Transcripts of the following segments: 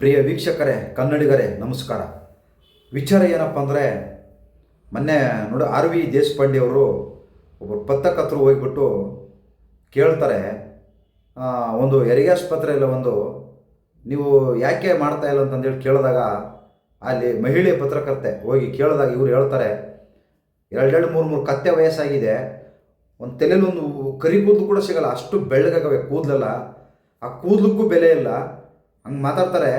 ಪ್ರಿಯ ವೀಕ್ಷಕರೇ, ಕನ್ನಡಿಗರೇ, ನಮಸ್ಕಾರ. ವಿಚಾರ ಏನಪ್ಪ ಅಂದರೆ, ಮೊನ್ನೆ ನೋಡಿ, ಆರ್ ವಿ ದೇಶಪಾಂಡೆ ಅವರು ಒಬ್ಬರು ಪತ್ರಕರ್ತರು ಹೋಗ್ಬಿಟ್ಟು ಕೇಳ್ತಾರೆ ಒಂದು ಹೆರಿಗೆ ಆಸ್ಪತ್ರೆಯಲ್ಲಿ ಒಂದು, ನೀವು ಯಾಕೆ ಮಾಡ್ತಾ ಇಲ್ಲ ಅಂತಂದೇಳಿ ಕೇಳಿದಾಗ, ಅಲ್ಲಿ ಮಹಿಳೆ ಪತ್ರಕರ್ತೆ ಹೋಗಿ ಕೇಳಿದಾಗ ಇವ್ರು ಹೇಳ್ತಾರೆ, ಎರಡೆರಡು ಮೂರು ಮೂರು ಕತ್ತೆ ವಯಸ್ಸಾಗಿದೆ, ಒಂದು ತಲೆಯಲ್ಲಿ ಒಂದು ಕರಿ ಕೂದಲು ಕೂಡ ಸಿಗಲ್ಲ, ಅಷ್ಟು ಬೆಳ್ಳಗಾಗವೆ ಕೂದಲೆಲ್ಲ, ಆ ಕೂದಲಕ್ಕೂ ಬೆಲೆ ಇಲ್ಲ ಹಂಗೆ ಮಾತಾಡ್ತಾರೆ,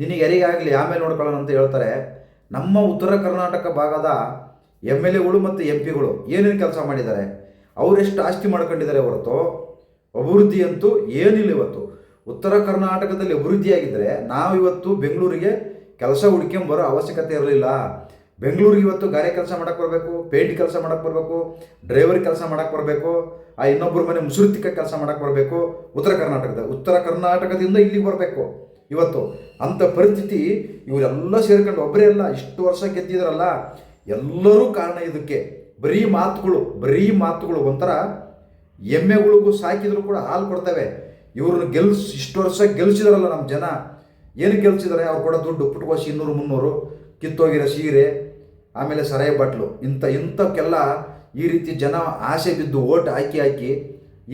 ನಿನಗೆ ಯಾರಿಗಾಗಲಿ ಆಮೇಲೆ ನೋಡ್ಕೊಳ್ಳೋಣ ಅಂತ ಹೇಳ್ತಾರೆ. ನಮ್ಮ ಉತ್ತರ ಕರ್ನಾಟಕ ಭಾಗದ ಎಂ ಎಲ್ ಎಗಳು ಮತ್ತು ಎಂ ಪಿಗಳು ಏನೇನು ಕೆಲಸ ಮಾಡಿದ್ದಾರೆ, ಅವರೆಷ್ಟು ಆಸ್ತಿ ಮಾಡ್ಕೊಂಡಿದ್ದಾರೆ ಹೊರತು ಅಭಿವೃದ್ಧಿ ಅಂತೂ ಏನಿಲ್ಲ ಇವತ್ತು. ಉತ್ತರ ಕರ್ನಾಟಕದಲ್ಲಿ ಅಭಿವೃದ್ಧಿಯಾಗಿದ್ದರೆ ನಾವಿವತ್ತು ಬೆಂಗಳೂರಿಗೆ ಕೆಲಸ ಹುಡ್ಕೊಂಬರೋ ಅವಶ್ಯಕತೆ ಇರಲಿಲ್ಲ. ಬೆಂಗಳೂರಿಗೆ ಇವತ್ತು ಗಾರೆ ಕೆಲಸ ಮಾಡಕ್ಕೆ ಬರಬೇಕು, ಪೇಂಟ್ ಕೆಲಸ ಮಾಡಕ್ಕೆ ಬರಬೇಕು, ಡ್ರೈವರ್ ಕೆಲಸ ಮಾಡಕ್ಕೆ ಬರಬೇಕು, ಆ ಇನ್ನೊಬ್ಬರ ಮನೆ ಮುಸುರುತಿಕ ಕೆಲಸ ಮಾಡಕ್ಕೆ ಬರಬೇಕು, ಉತ್ತರ ಕರ್ನಾಟಕದ, ಉತ್ತರ ಕರ್ನಾಟಕದಿಂದ ಇಲ್ಲಿಗೆ ಬರಬೇಕು. ಇವತ್ತು ಅಂಥ ಪರಿಸ್ಥಿತಿ ಇವರೆಲ್ಲ ಸೇರ್ಕೊಂಡು ಒಬ್ಬರೇ ಅಲ್ಲ, ಇಷ್ಟು ವರ್ಷ ಗೆದ್ದಿದ್ರಲ್ಲ, ಎಲ್ಲರೂ ಕಾರಣ ಇದಕ್ಕೆ. ಬರೀ ಮಾತುಗಳು ಬರೀ ಮಾತುಗಳು, ಒಂಥರ ಎಮ್ಮೆಗಳಿಗೂ ಸಾಕಿದ್ರು ಕೂಡ ಹಾಲು ಕೊಡ್ತವೆ. ಇವ್ರನ್ನ ಗೆಲ್ಸ್, ಇಷ್ಟು ವರ್ಷ ಗೆಲ್ಸಿದಾರಲ್ಲ ನಮ್ಮ ಜನ. ಏನು ಗೆಲ್ಸಿದ್ದಾರೆ ಅವ್ರು ಕೂಡ ದುಡ್ಡು ಪುಟ್ಕೋಸಿ ಇನ್ನೂರು ಮುನ್ನೂರು, ಕಿತ್ತೋಗಿರೋ ಸೀರೆ ಆಮೇಲೆ ಸರಾಯಿ ಬಾಟ್ಲು ಇಂಥ ಇಂಥವಕ್ಕೆಲ್ಲ ಈ ರೀತಿ ಜನ ಆಸೆ ಬಿದ್ದು ಓಟ್ ಹಾಕಿ ಹಾಕಿ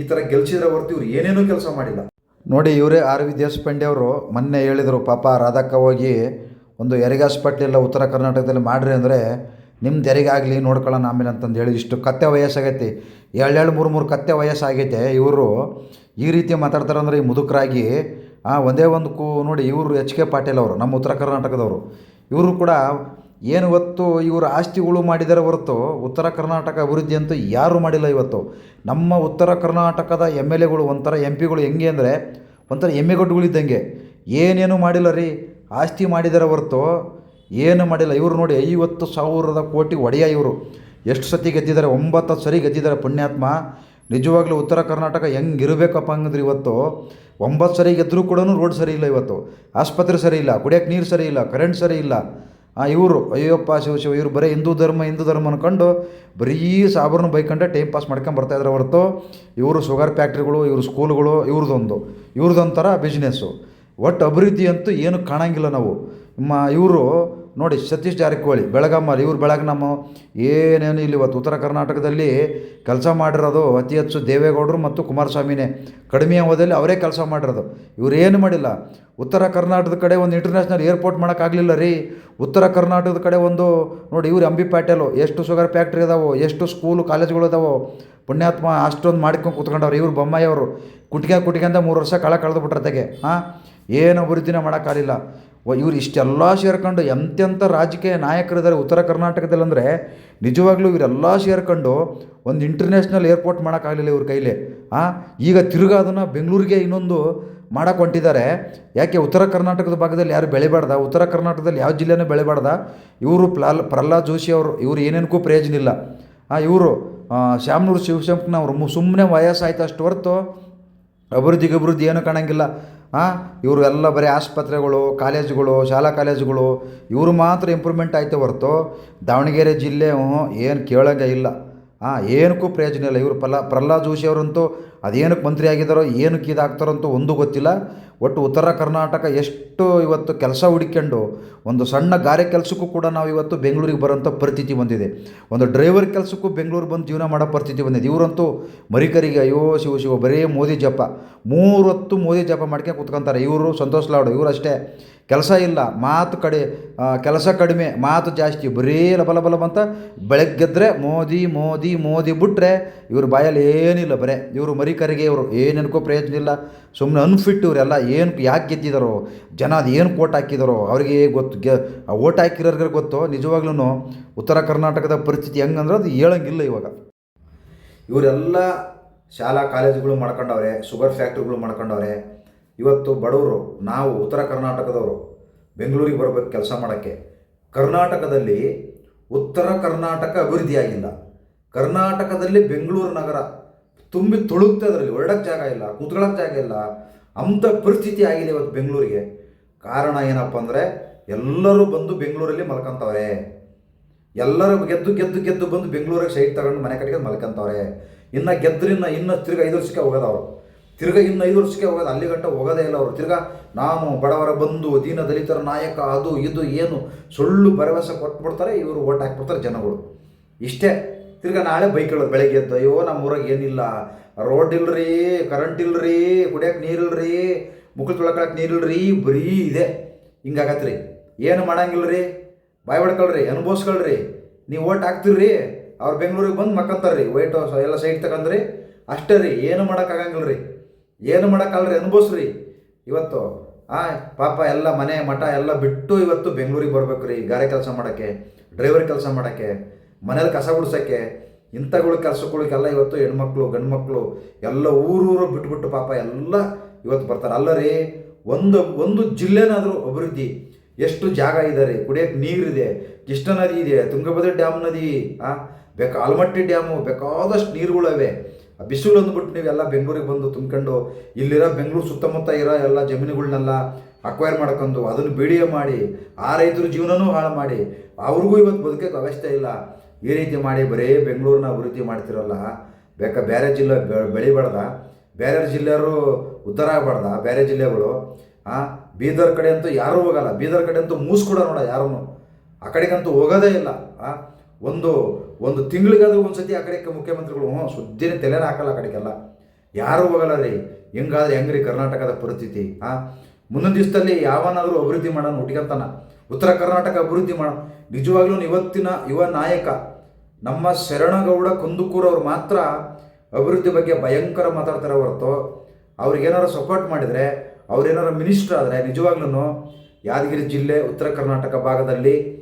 ಈ ಥರ ಗೆಲ್ಸಿದ್ರೆ ಹೊರತು ಇವ್ರು ಏನೇನೂ ಕೆಲಸ ಮಾಡಿಲ್ಲ. ನೋಡಿ, ಇವರೇ ಆರ್ ವಿ ದೇಶಪಾಂಡೆ ಅವರು ಮೊನ್ನೆ ಹೇಳಿದರು, ಪಾಪ ರಾಧಕ್ಕ ಹೋಗಿ ಒಂದು ಹೆರಿಗೆ ಪಟ್ಲಿ ಎಲ್ಲ ಉತ್ತರ ಕರ್ನಾಟಕದಲ್ಲಿ ಮಾಡ್ರಿ ಅಂದರೆ ನಿಮ್ದು ಎರಿಗಾಗಲಿ, ನೋಡ್ಕೊಳ್ಳೋಣ ಆಮೇಲೆ ಅಂತಂದು ಹೇಳಿ ಇಷ್ಟು ಕತ್ತೆ ವಯಸ್ಸಾಗೈತಿ ಎರಡೆರಡು ಮೂರು ಮೂರು ಕತ್ತೆ ವಯಸ್ಸಾಗೈತೆ ಇವರು ಈ ರೀತಿ ಮಾತಾಡ್ತಾರೆ ಅಂದರೆ ಈ ಮುದುಕರಾಗಿ ಒಂದೇ ಒಂದು ಕೂ, ನೋಡಿ ಇವರು ಎಚ್ ಕೆ ಪಾಟೀಲ್ ಅವರು, ನಮ್ಮ ಉತ್ತರ ಕರ್ನಾಟಕದವರು. ಇವರು ಕೂಡ ಏನು ಇವತ್ತು ಇವರು ಆಸ್ತಿಗಳು ಮಾಡಿದರೆ ಹೊರತು ಉತ್ತರ ಕರ್ನಾಟಕ ಅಭಿವೃದ್ಧಿ ಅಂತೂ ಯಾರೂ ಮಾಡಿಲ್ಲ ಇವತ್ತು. ನಮ್ಮ ಉತ್ತರ ಕರ್ನಾಟಕದ ಎಂ ಎಲ್ ಎಗಳು, ಒಂಥರ ಎಂ ಪಿಗಳು ಹೆಂಗೆ ಅಂದರೆ ಒಂಥರ ಎಮ್ಮೆಗಟ್ಟುಗಳಿದ್ದಂಗೆ. ಏನೇನು ಮಾಡಿಲ್ಲ ರೀ? ಆಸ್ತಿ ಮಾಡಿದರೆ ಹೊರತು ಏನು ಮಾಡಿಲ್ಲ. ಇವರು ನೋಡಿ ಐವತ್ತು ಸಾವಿರದ ಕೋಟಿ ಒಡೆಯ ಇವರು. ಎಷ್ಟು ಸತಿ ಗೆದ್ದಿದ್ದಾರೆ? ಒಂಬತ್ತು ಸರಿ ಗೆದ್ದಿದ್ದಾರೆ ಪುಣ್ಯಾತ್ಮ. ನಿಜವಾಗ್ಲೂ ಉತ್ತರ ಕರ್ನಾಟಕ ಹೆಂಗಿರಬೇಕಪ್ಪ ಹಂಗಂದ್ರೆ ಇವತ್ತು ಒಂಬತ್ತು ಸರಿ ಗೆದ್ದರೂ ಕೂಡ ರೋಡ್ ಸರಿ ಇಲ್ಲ ಇವತ್ತು. ಆಸ್ಪತ್ರೆ ಸರಿ ಇಲ್ಲ, ಕುಡಿಯೋಕ್ಕೆ ನೀರು ಸರಿ ಇಲ್ಲ ಕರೆಂಟ್ ಸರಿ ಇಲ್ಲ. ಇವರು, ಅಯ್ಯಪ್ಪ, ಶಿವ ಶಿವ, ಇವರು ಬರೀ ಹಿಂದೂ ಧರ್ಮ ಹಿಂದೂ ಧರ್ಮ ಅನ್ಕೊಂಡು ಬರೀ ಸಾಬ್ರನ್ನ ಬೈಕೊಂಡೆ ಟೈಮ್ ಪಾಸ್ ಮಾಡ್ಕೊಂಡು ಬರ್ತಾ ಇದ್ದಾರೆ ಹೊರತು. ಇವರು ಶುಗರ್ ಫ್ಯಾಕ್ಟ್ರಿಗಳು ಇವರು ಸ್ಕೂಲ್ಗಳು ಇವ್ರದ್ದೊಂದು ಇವ್ರದ್ದೊಂಥರ ಬಿಸ್ನೆಸ್ಸು ಒಟ್ಟು ಅಭಿವೃದ್ಧಿ ಅಂತೂ ಏನು ಕಾಣಂಗಿಲ್ಲ ನಾವು. ಮ ಇವರು ನೋಡಿ ಸತೀಶ್ ಜಾರಕಿಹೊಳಿ ಬೆಳಗಾಮಲ್ಲಿ ಇವ್ರು ಬೆಳಗ್ಗೆ ನಮ್ಮ ಏನೇನು ಇಲ್ಲಿ ಇವತ್ತು ಉತ್ತರ ಕರ್ನಾಟಕದಲ್ಲಿ ಕೆಲಸ ಮಾಡಿರೋದು ಅತಿ ಹೆಚ್ಚು ದೇವೇಗೌಡರು ಮತ್ತು ಕುಮಾರಸ್ವಾಮಿನೇ. ಕಡಿಮೆ ಅವಧಿಯಲ್ಲಿ ಅವರೇ ಕೆಲಸ ಮಾಡಿರೋದು. ಇವ್ರು ಏನು ಮಾಡಿಲ್ಲ. ಉತ್ತರ ಕರ್ನಾಟಕದ ಕಡೆ ಒಂದು ಇಂಟರ್ನ್ಯಾಷನಲ್ ಏರ್ಪೋರ್ಟ್ ಮಾಡೋಕ್ಕಾಗಲಿಲ್ಲ ರೀ. ಉತ್ತರ ಕರ್ನಾಟಕದ ಕಡೆ ಒಂದು ನೋಡಿ ಇವ್ರು ಅಂಬಿ ಪ್ಯಾಟೇಲು ಎಷ್ಟು ಶುಗರ್ ಫ್ಯಾಕ್ಟ್ರಿ ಇದಾವೋ ಎಷ್ಟು ಸ್ಕೂಲು ಕಾಲೇಜ್ಗಳು ಇದಾವೋ ಪುಣ್ಯಾತ್ಮ ಅಷ್ಟೊಂದು ಮಾಡ್ಕೊಂಡು ಕೂತ್ಕೊಂಡವ್ರು ಇವ್ರು ಬೊಮ್ಮಾಯಿ ಅವರು. ಕುಟ್ಗೆ ಅಂತ ಮೂರು ವರ್ಷ ಕಳ ಕಳೆದು ಬಿಟ್ರತೆಗೆ ಹಾಂ? ಏನು ಅಭಿವೃದ್ಧಿನೇ ಮಾಡೋಕ್ಕಾಗಲಿಲ್ಲ. ಇವ್ರು ಇಷ್ಟೆಲ್ಲ ಸೇರ್ಕೊಂಡು ಎಂತೆಂಥ ರಾಜಕೀಯ ನಾಯಕರಿದ್ದಾರೆ ಉತ್ತರ ಕರ್ನಾಟಕದಲ್ಲಿ ಅಂದರೆ ನಿಜವಾಗ್ಲೂ ಇವರೆಲ್ಲ ಸೇರ್ಕೊಂಡು ಒಂದು ಇಂಟರ್ನ್ಯಾಷನಲ್ ಏರ್ಪೋರ್ಟ್ ಮಾಡೋಕ್ಕಾಗಲಿಲ್ಲ ಇವ್ರ ಕೈಲಿ. ಈಗ ತಿರುಗ ಅದನ್ನು ಬೆಂಗಳೂರಿಗೆ ಇನ್ನೊಂದು ಮಾಡೋಕೆ ಹೊಂಟಿದ್ದಾರೆ ಯಾಕೆ ಉತ್ತರ ಕರ್ನಾಟಕದ ಭಾಗದಲ್ಲಿ ಯಾರು ಬೆಳಿಬಾರ್ದ? ಉತ್ತರ ಕರ್ನಾಟಕದಲ್ಲಿ ಯಾವ ಜಿಲ್ಲೆನೂ ಬೆಳಿಬಾರ್ದ? ಇವರು ಪ್ಲಾಲ್ ಪ್ರಹ್ಲಾದ್ ಜೋಶಿ ಅವರು, ಇವರು ಏನೇನಕ್ಕೂ ಪ್ರಯೋಜನ ಇಲ್ಲ. ಇವರು ಶ್ಯಾಮನೂರು ಶಿವಶಂಕನವರು ಸುಮ್ಮನೆ ವಯಸ್ಸಾಯ್ತು ಅಷ್ಟು ಹೊರತು ಅಭಿವೃದ್ಧಿಗೆ ಅಭಿವೃದ್ಧಿ ಏನೂ ಕಾಣಂಗಿಲ್ಲ. ಹಾಂ ಇವರು ಬರೀ ಆಸ್ಪತ್ರೆಗಳು, ಕಾಲೇಜುಗಳು, ಶಾಲಾ ಕಾಲೇಜುಗಳು, ಇವರು ಮಾತ್ರ ಇಂಪ್ರೂವ್ಮೆಂಟ್ ಆಯಿತೇ ಹೊರತು ದಾವಣಗೆರೆ ಜಿಲ್ಲೆ ಏನು ಕೇಳೋಂಗೆ ಇಲ್ಲ. ಹಾಂ ಏನಕ್ಕೂ ಪ್ರಯೋಜನ ಇಲ್ಲ. ಇವರು ಪ್ರಹ್ಲಾ ಪ್ರಹ್ಲಾದ್ ಜೋಶಿ ಅವರಂತೂ ಅದೇನಕ್ಕೆ ಮಂತ್ರಿ ಆಗಿದ್ದಾರೋ ಏನಕ್ಕೆ ಇದಾಗ್ತಾರಂತೂ ಒಂದು ಗೊತ್ತಿಲ್ಲ. ಒಟ್ಟು ಉತ್ತರ ಕರ್ನಾಟಕ ಎಷ್ಟು ಇವತ್ತು ಕೆಲಸ ಹುಡುಕೊಂಡು ಒಂದು ಸಣ್ಣ ಗಾರೆ ಕೆಲಸಕ್ಕೂ ಕೂಡ ನಾವು ಇವತ್ತು ಬೆಂಗಳೂರಿಗೆ ಬರೋಂಥ ಪರಿಸ್ಥಿತಿ ಬಂದಿದೆ. ಒಂದು ಡ್ರೈವರ್ ಕೆಲಸಕ್ಕೂ ಬೆಂಗಳೂರು ಬಂದು ಜೀವನ ಮಾಡೋ ಪರಿಸ್ಥಿತಿ ಬಂದಿದೆ. ಇವರಂತೂ ಮರಿಕರಿಗೆ, ಅಯ್ಯೋ, ಶಿವ ಶಿವ, ಬರೀ ಮೋದಿ ಜಪ. ಮೂರು ಹೊತ್ತು ಮೋದಿ ಜಪ ಮಾಡ್ಕೊಂಡು ಕೂತ್ಕೊಂತಾರೆ. ಇವರು ಸಂತೋಷ್ ಲಾಡು ಇವರು ಅಷ್ಟೇ. ಕೆಲಸ ಇಲ್ಲ, ಮಾತು ಕಡೆ ಕೆಲಸ ಕಡಿಮೆ, ಮಾತು ಜಾಸ್ತಿ, ಬರೀ ಲಬಲ ಬಲ ಲಬ ಅಂತ ಬೆಳಗ್ಗೆದ್ರೆ ಮೋದಿ ಮೋದಿ ಮೋದಿ ಬಿಟ್ಟರೆ ಇವ್ರ ಬಾಯಲ್ಲಿ ಏನಿಲ್ಲ ಬರೇ. ಇವರು ಮರಿ ಕರಿಗೆ, ಇವರು ಏನೇನಕ್ಕೂ ಪ್ರಯೋಜನ ಇಲ್ಲ. ಸುಮ್ಮನೆ ಅನ್ಫಿಟ್ ಇವರೆಲ್ಲ ಏನು, ಯಾಕೆ ಗೆದ್ದಿದ್ದಾರೋ ಜನ ಅದು ಏನು ಕೋಟ್ ಹಾಕಿದಾರೋ, ಅವ್ರಿಗೆ ಗೊತ್ತು. ಗೆ ಓಟ್ ಹಾಕಿರೋರ್ಗೆ ಗೊತ್ತು. ನಿಜವಾಗ್ಲೂ ಉತ್ತರ ಕರ್ನಾಟಕದ ಪರಿಸ್ಥಿತಿ ಹೆಂಗಂದ್ರೆ ಅದು ಹೇಳಂಗಿಲ್ಲ ಇವಾಗ. ಇವರೆಲ್ಲ ಶಾಲಾ, ಕಾಲೇಜುಗಳು ಮಾಡ್ಕೊಂಡವ್ರೆ ಶುಗರ್ ಫ್ಯಾಕ್ಟ್ರಿಗಳು ಮಾಡ್ಕೊಂಡವ್ರೆ ಇವತ್ತು ಬಡವರು, ನಾವು ಉತ್ತರ ಕರ್ನಾಟಕದವರು, ಬೆಂಗಳೂರಿಗೆ ಬರಬೇಕು ಕೆಲಸ ಮಾಡೋಕ್ಕೆ. ಕರ್ನಾಟಕದಲ್ಲಿ ಉತ್ತರ ಕರ್ನಾಟಕ ಅಭಿವೃದ್ಧಿಯಾಗಿಲ್ಲ. ಕರ್ನಾಟಕದಲ್ಲಿ ಬೆಂಗಳೂರು ನಗರ ತುಂಬಿ ತುಳುಕ್ತಾ ಅದರಲ್ಲಿ ಹೊರಡಕ್ಕೆ ಜಾಗ ಇಲ್ಲ ಕೂತ್ಕೊಳ್ಳೋಕೆ ಜಾಗ ಇಲ್ಲ ಅಂಥ ಪರಿಸ್ಥಿತಿ ಆಗಿದೆ ಇವತ್ತು ಬೆಂಗಳೂರಿಗೆ. ಕಾರಣ ಏನಪ್ಪ ಅಂದರೆ, ಎಲ್ಲರೂ ಬಂದು ಬೆಂಗಳೂರಲ್ಲಿ ಮಲ್ಕೊಂತವ್ರೆ. ಎಲ್ಲರೂ ಗೆದ್ದು ಗೆದ್ದು ಗೆದ್ದು ಬಂದು ಬೆಂಗಳೂರಿಗೆ ಸೈಟ್ ತಗೊಂಡು ಮನೆ ಕಟ್ಟಿಗೆ ಮಲ್ಕೊಂತವ್ರೆ. ಇನ್ನು ಗೆದ್ದರಿಂದ ಇನ್ನೂ ತಿರ್ಗಿ ಐದು ವರ್ಷಕ್ಕೆ ಹೋಗೋದವ್ರು. ತಿರ್ಗಾ ಇನ್ನು ಐದು ವರ್ಷಕ್ಕೆ ಹೋಗೋದು ಅಲ್ಲಿ ಗಂಟ ಹೋಗೋದೇ ಇಲ್ಲ ಅವರು. ತಿರ್ಗಾ ನಾನು ಬಡವರ ಬಂಧು, ದೀನ ದಲಿತರ ನಾಯಕ, ಅದು ಇದು ಏನು ಸುಳ್ಳು ಭರವಸೆ ಕೊಟ್ಬಿಡ್ತಾರೆ, ಇವರು ಓಟ್ ಹಾಕ್ಬಿಡ್ತಾರೆ ಜನಗಳು. ಇಷ್ಟೇ. ತಿರ್ಗಾ ನಾಳೆ ಬೈಕ್ ಹೇಳೋದು ಬೆಳಗ್ಗೆ ಎದ್ದು, ಅಯ್ಯೋ, ನಮ್ಮ ಊರಾಗ ಏನಿಲ್ಲ. ರೋಡ್ ಇಲ್ರಿ ಕರೆಂಟ್ ಇಲ್ರಿ, ಕುಡಿಯೋಕೆ ನೀರಿಲ್ರಿ ಮುಖ ತೊಳ್ಕೊಳಕ್ಕೆ ನೀರಿಲ್ರಿ ಬರೀ ಇದೆ. ಹಿಂಗಾಗತ್ರಿ. ಏನು ಮಾಡಂಗಿಲ್ರಿ? ಬಾಯ್ ಹೊಡ್ಕೊಳ್ರಿ, ಅನುಭವಿಸ್ಕೊಳ್ರಿ. ನೀವು ಓಟ್ ಹಾಕ್ತಿರ್ರಿ, ಅವ್ರು ಬೆಂಗಳೂರಿಗೆ ಬಂದು ಮಕ್ಕಂತಾರ್ರಿ. ವೈಟ್ ಎಲ್ಲ ಸೈಡ್ ತಗೊಂಡ್ರಿ ಅಷ್ಟೇ ರೀ, ಏನು ಮಾಡೋಕ್ಕಾಗಂಗಿಲ್ಲ ರೀ ಏನು ಮಾಡೋಕ್ಕಲ್ರಿ? ಅನುಭವಿಸ್ರಿ. ಇವತ್ತು ಆ ಪಾಪ ಎಲ್ಲ ಮನೆ ಮಠ ಎಲ್ಲ ಬಿಟ್ಟು ಇವತ್ತು ಬೆಂಗಳೂರಿಗೆ ಬರ್ಬೇಕು ರೀ ಗಾರೆ ಕೆಲಸ ಮಾಡೋಕ್ಕೆ, ಡ್ರೈವರ್ ಕೆಲಸ ಮಾಡೋಕ್ಕೆ, ಮನೇಲಿ ಕಸ ಗುಡ್ಸೋಕ್ಕೆ, ಇಂಥಗಳು ಕೆಲಸಗಳಿಗೆಲ್ಲ ಇವತ್ತು ಹೆಣ್ಮಕ್ಳು ಗಂಡು ಮಕ್ಕಳು ಎಲ್ಲ ಊರೂರು ಬಿಟ್ಬಿಟ್ಟು ಪಾಪ ಎಲ್ಲ ಇವತ್ತು ಬರ್ತಾರೆ. ಅಲ್ಲ ರೀ ಒಂದು ಒಂದು ಜಿಲ್ಲೆನಾದರೂ ಅಭಿವೃದ್ಧಿ, ಎಷ್ಟು ಜಾಗ ಇದೆ ರೀ? ಕುಡಿಯೋಕ್ಕೆ ನೀರಿದೆ, ಕೃಷ್ಣ ನದಿ ಇದೆ, ತುಂಗಭದ್ರಾ ಡ್ಯಾಮ್ ನದಿ, ಆ, ಬೇಕಾ ಆಲ್ಮಟ್ಟಿ ಡ್ಯಾಮು, ಬೇಕಾದಷ್ಟು ನೀರುಗಳಿವೆ. ಬಿಸಿಲು ಅಂದ್ಬಿಟ್ಟು ನೀವೆಲ್ಲ ಬೆಂಗಳೂರಿಗೆ ಬಂದು ತುಂಬ್ಕೊಂಡು ಇಲ್ಲಿರೋ ಬೆಂಗಳೂರು ಸುತ್ತಮುತ್ತ ಇರೋ ಎಲ್ಲ ಜಮೀನುಗಳನ್ನೆಲ್ಲ ಅಕ್ವೈರ್ ಮಾಡ್ಕೊಂಡು ಅದನ್ನು ಬಿಡಿಯ ಮಾಡಿ, ಆ ರೈತರ ಜೀವನನೂ ಹಾಳು ಮಾಡಿ, ಅವ್ರಿಗೂ ಇವತ್ತು ಬದುಕೋಕ್ಕೆ ಅವಶ್ಯ ಇಲ್ಲ. ಈ ರೀತಿ ಮಾಡಿ ಬರೀ ಬೆಂಗಳೂರನ್ನ ಅಭಿವೃದ್ಧಿ ಮಾಡ್ತಿರಲ್ಲ. ಬೇಕಾ ಬೇರೆ ಜಿಲ್ಲೆ ಬೆಳಿಬಾರ್ದ? ಬೇರೆ ಜಿಲ್ಲೆಯವರು ಉದ್ಧಾರ ಆಗಬಾರ್ದ? ಬೇರೆ ಜಿಲ್ಲೆಗಳು? ಆ? ಬೀದರ್ ಕಡೆ ಅಂತೂ ಯಾರೂ ಹೋಗಲ್ಲ. ಬೀದರ್ ಕಡೆ ಅಂತೂ ಮೂಸ್ಕೊಡ ನೋಡ ಯಾರೂ ಆ ಕಡೆಗಂತೂ ಹೋಗೋದೇ ಇಲ್ಲ. ಒಂದು ಒಂದು ತಿಂಗಳಿಗಾದ್ರೂ ಒಂದ್ಸತಿ ಆ ಕಡೆ ಮುಖ್ಯಮಂತ್ರಿಗಳು ಸುದ್ದಿನೇ ತಲೆನೇ ಹಾಕಲ್ಲ ಆ ಕಡೆಗೆಲ್ಲ. ಯಾರೂ ಹೋಗಲ್ಲ ರೀ. ಹೆಂಗಾದ್ರೆ ಹೆಂಗ್ರಿ ಕರ್ನಾಟಕದ ಪರಿಸ್ಥಿತಿ, ಆ? ಮುಂದಿನ ದಿವಸದಲ್ಲಿ ಯಾವನಾದರೂ ಅಭಿವೃದ್ಧಿ ಮಾಡೋಣ ಹುಟ್ಟಿಗಂತಾನ. ಉತ್ತರ ಕರ್ನಾಟಕ ಅಭಿವೃದ್ಧಿ ಮಾಡೋ, ನಿಜವಾಗ್ಲೂ ಇವತ್ತಿನ ಯುವ ನಾಯಕ, ನಮ್ಮ ಶರಣಗೌಡ ಕುಂದುಕೂರ್ ಅವರು ಮಾತ್ರ ಅಭಿವೃದ್ಧಿ ಬಗ್ಗೆ ಭಯಂಕರ ಮಾತಾಡ್ತಾರೆ ಹೊರತು. ಅವ್ರಿಗೇನಾರು ಸಪೋರ್ಟ್ ಮಾಡಿದರೆ ಅವ್ರೇನಾರು ಮಿನಿಸ್ಟರ್ ಆದರೆ ನಿಜವಾಗ್ಲೂ ಯಾದಗಿರಿ ಜಿಲ್ಲೆ, ಉತ್ತರ ಕರ್ನಾಟಕ ಭಾಗದಲ್ಲಿ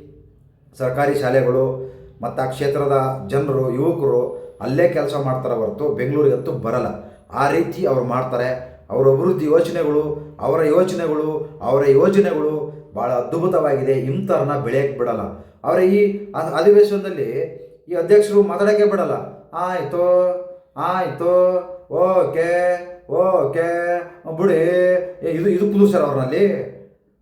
ಸರ್ಕಾರಿ ಶಾಲೆಗಳು ಮತ್ತು ಆ ಕ್ಷೇತ್ರದ ಜನರು, ಯುವಕರು ಅಲ್ಲೇ ಕೆಲಸ ಮಾಡ್ತಾರೆ ಹೊರತು ಬೆಂಗಳೂರಿಗಂತೂ ಬರಲ್ಲ. ಆ ರೀತಿ ಅವ್ರು ಮಾಡ್ತಾರೆ. ಅವರ ಅಭಿವೃದ್ಧಿ ಯೋಚನೆಗಳು, ಅವರ ಯೋಚನೆಗಳು, ಅವರ ಯೋಜನೆಗಳು ಭಾಳ ಅದ್ಭುತವಾಗಿದೆ. ಇಂಥವ್ರನ್ನ ಬೆಳೆಯಕ್ಕೆ ಬಿಡಲ್ಲ. ಅವರ ಈ ಅಧಿವೇಶನದಲ್ಲಿ ಈ ಅಧ್ಯಕ್ಷರು ಮಾತಾಡೋಕ್ಕೆ ಬಿಡಲ್ಲ. ಆಯಿತು ಆಯಿತು, ಓಕೆ ಓಕೆ, ಬಿಡಿ. ಇದು ಇದು ಕುದುರ್ಸ್ಯಾರ ಅವ್ರನ್ನಲ್ಲಿ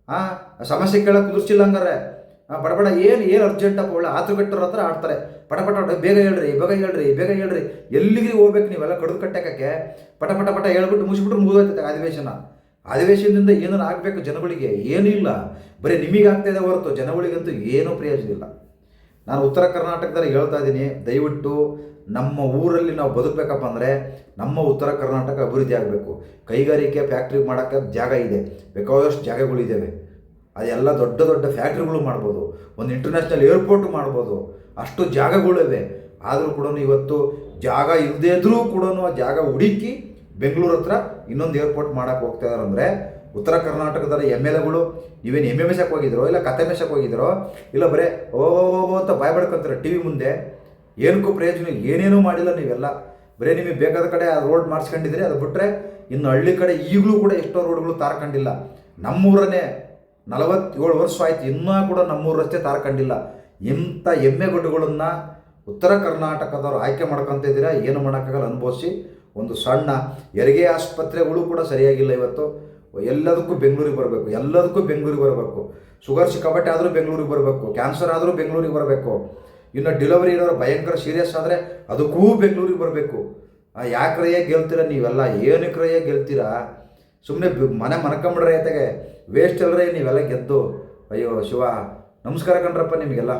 ಹಾಂ ಸಮಸ್ಯೆ ಕೇಳೋಕೆ ಕುದುರ್ಸಿಲ್ಲ ಹಂಗಾರೆ. ಆ, ಏನು ಏನು ಅರ್ಜೆಂಟಪ್ಪ ಒಳ್ಳೆ ಆತುಗಟ್ಟರ ಹತ್ರ ಆಡ್ತಾರೆ. ಪಟ ಪಟ ಪಟ ಬೇಗ ಹೇಳ್ರಿ ಬೇಗ ಹೇಳ್ರಿ ಬೇಗ ಹೇಳ್ರಿ. ಎಲ್ಲಿಗೆ ಹೋಗ್ಬೇಕು ನೀವೆಲ್ಲ ಕಡ್ದು ಕಟ್ಟಕ್ಕೆ ಪಟ ಪಟ ಪಟ ಹೇಳ್ಬಿಟ್ಟು ಮುಗಿಸ್ಬಿಟ್ರೆ ಮುಗಿದೋಯ್ತದೆ ಅಧಿವೇಶನ. ಅಧಿವೇಶನದಿಂದ ಏನಾರು ಆಗಬೇಕು ಜನಗಳಿಗೆ? ಏನೂ ಇಲ್ಲ. ಬರೀ ನಿಮಗೆ ಆಗ್ತಾ ಇದೆ ಹೊರತು ಜನಗಳಿಗಂತೂ ಏನೂ ಪ್ರಯೋಜನ ಇಲ್ಲ. ನಾನು ಉತ್ತರ ಕರ್ನಾಟಕದಲ್ಲಿ ಹೇಳ್ತಾ ಇದ್ದೀನಿ ದಯವಿಟ್ಟು ನಮ್ಮ ಊರಲ್ಲಿ ನಾವು ಬದುಕಬೇಕಪ್ಪ ಅಂದರೆ ನಮ್ಮ ಉತ್ತರ ಕರ್ನಾಟಕ ಅಭಿವೃದ್ಧಿ ಆಗಬೇಕು. ಕೈಗಾರಿಕೆ ಫ್ಯಾಕ್ಟ್ರಿ ಮಾಡೋಕ್ಕೆ ಜಾಗ ಇದೆ. ಬೇಕಾದಷ್ಟು ಜಾಗಗಳಿದ್ದಾವೆ ಅದೆಲ್ಲ ದೊಡ್ಡ ದೊಡ್ಡ ಫ್ಯಾಕ್ಟ್ರಿಗಳು ಮಾಡ್ಬೋದು. ಒಂದು ಇಂಟರ್ನ್ಯಾಷನಲ್ ಏರ್ಪೋರ್ಟ್ ಮಾಡ್ಬೋದು. ಅಷ್ಟು ಜಾಗಗಳಿವೆ. ಆದರೂ ಕೂಡ ಇವತ್ತು ಜಾಗ ಇಲ್ಲದೇ ಇದ್ರೂ ಕೂಡ ಆ ಜಾಗ ಹುಡುಕಿ ಬೆಂಗಳೂರು ಹತ್ರ ಇನ್ನೊಂದು ಏರ್ಪೋರ್ಟ್ ಮಾಡೋಕೆ ಹೋಗ್ತಾ ಇದಾರೆ ಅಂದರೆ ಉತ್ತರ ಕರ್ನಾಟಕದ ಎಂ ಎಲ್ ಎಗಳು ಇವೇನು ಎಂ ಎಂ ಎಸಕ್ಕೆ ಹೋಗಿದ್ರೋ, ಇಲ್ಲ ಕತೆ ಮೆಸಕ್ಕೆ ಹೋಗಿದ್ರೋ, ಇಲ್ಲ ಬರೀ ಓ ಅಂತ ಭಯ ಪಡ್ಕೊಂತಾರೆ ಟಿ ವಿ ಮುಂದೆ. ಏನಕ್ಕೂ ಪ್ರಯೋಜನ ಏನೇನೂ ಮಾಡಿಲ್ಲ ನೀವೆಲ್ಲ. ಬರೀ ನಿಮಗೆ ಬೇಕಾದ ಕಡೆ ಆ ರೋಡ್ ಮಾಡಿಸ್ಕೊಂಡಿದ್ರೆ ಅದು ಬಿಟ್ಟರೆ ಇನ್ನು ಹಳ್ಳಿ ಕಡೆ ಈಗಲೂ ಕೂಡ ಎಷ್ಟೋ ರೋಡ್ಗಳು ತಾರ್ಕೊಂಡಿಲ್ಲ. ನಮ್ಮೂರನ್ನೇ ನಲವತ್ತೇಳು ವರ್ಷ ಆಯ್ತು, ಇನ್ನೂ ಕೂಡ ನಮ್ಮೂರ ರಸ್ತೆ ತಾರ್ಕೊಂಡಿಲ್ಲ. ಇಂಥ ಎಮ್ಮೆಗುಡ್ಡುಗಳನ್ನು ಉತ್ತರ ಕರ್ನಾಟಕದವರು ಆಯ್ಕೆ ಮಾಡ್ಕೊತಿದ್ದೀರಾ ಏನು ಮಾಡೋಕ್ಕಾಗಲ್ಲ ಅನುಭವಿಸಿ. ಒಂದು ಸಣ್ಣ ಹೆರಿಗೆ ಆಸ್ಪತ್ರೆಗಳು ಕೂಡ ಸರಿಯಾಗಿಲ್ಲ ಇವತ್ತು. ಎಲ್ಲದಕ್ಕೂ ಬೆಂಗಳೂರಿಗೆ ಬರಬೇಕು, ಎಲ್ಲದಕ್ಕೂ ಬೆಂಗಳೂರಿಗೆ ಬರಬೇಕು. ಶುಗರ್ ಸಿಕ್ಕಾಪಟ್ಟೆ ಆದರೂ ಬೆಂಗಳೂರಿಗೆ ಬರಬೇಕು, ಕ್ಯಾನ್ಸರ್ ಆದರೂ ಬೆಂಗಳೂರಿಗೆ ಬರಬೇಕು. ಇನ್ನು ಡೆಲಿವರಿ ಇರೋರು ಭಯಂಕರ ಸೀರಿಯಸ್ ಆದರೆ ಅದಕ್ಕೂ ಬೆಂಗಳೂರಿಗೆ ಬರಬೇಕು. ಯಾಕ್ರಯ್ಯ ಗೆಲ್ತೀರ ನೀವೆಲ್ಲ ಏನಕ್ರಯ್ಯ ಗೆಲ್ತೀರಾ? ಸುಮ್ಮನೆ ಮನೆ ಮನ್ಕೊಂಬಿಡ್ರೆ ಆಯ್ತಾಗೆ ವೇಸ್ಟ್ ಅಲ್ರಿ ನೀವೆಲ್ಲ ಗೆದ್ದು. ಅಯ್ಯೋ ಶಿವ ನಮಸ್ಕಾರ ಕಣ್ರಪ್ಪ ನಿಮಗೆಲ್ಲ.